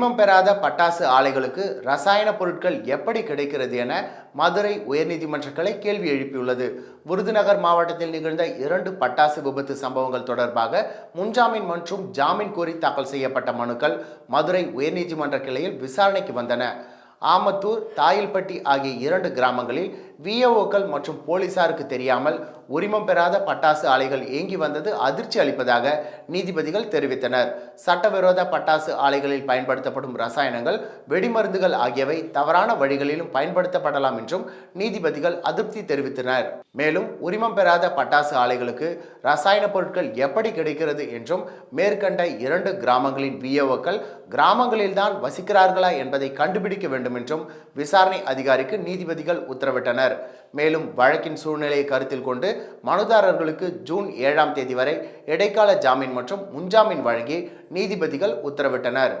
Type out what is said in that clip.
உரிமம் பெறாத பட்டாசு ஆலைகளுக்கு ரசாயன பொருட்கள் எப்படி கிடைக்கிறது என மதுரை உயர்நீதிமன்ற கிளை கேள்வி எழுப்பியுள்ளது. விருதுநகர் மாவட்டத்தில் நிகழ்ந்த இரண்டு பட்டாசு விபத்து சம்பவங்கள் தொடர்பாக முன்ஜாமீன் மற்றும் ஜாமீன் கோரி தாக்கல் செய்யப்பட்ட மனுக்கள் மதுரை உயர்நீதிமன்ற கிளையில் விசாரணைக்கு வந்தன. ஆமத்தூர் தாயில்பட்டி ஆகிய இரண்டு கிராமங்களில் விஏஓக்கள் மற்றும் போலீசாருக்கு தெரியாமல் உரிமம் பெறாத பட்டாசு ஆலைகள் இயங்கி வந்தது அதிர்ச்சி அளிப்பதாக நீதிபதிகள் தெரிவித்தனர். சட்டவிரோத பட்டாசு ஆலைகளில் பயன்படுத்தப்படும் ரசாயனங்கள் வெடிமருந்துகள் ஆகியவை தவறான வழிகளிலும் பயன்படுத்தப்படலாம் என்றும் நீதிபதிகள் அதிருப்தி தெரிவித்தனர். மேலும் உரிமம் பெறாத பட்டாசு ஆலைகளுக்கு ரசாயன பொருட்கள் எப்படி கிடைக்கிறது என்றும் மேற்கண்ட இரண்டு கிராமங்களின் விஏஓக்கள் கிராமங்களில்தான் வசிக்கிறார்களா என்பதை கண்டுபிடிக்க வேண்டும் என்றும் விசாரணை அதிகாரிக்கு நீதிபதிகள் உத்தரவிட்டனர். மேலும் வழக்கின் சூழ்நிலையை கருத்தில் கொண்டு மனுதாரர்களுக்கு ஜூன் ஏழாம் தேதி வரை இடைக்கால ஜாமீன் மற்றும் முன்ஜாமீன் வழங்கி நீதிபதிகள் உத்தரவிட்டனர்.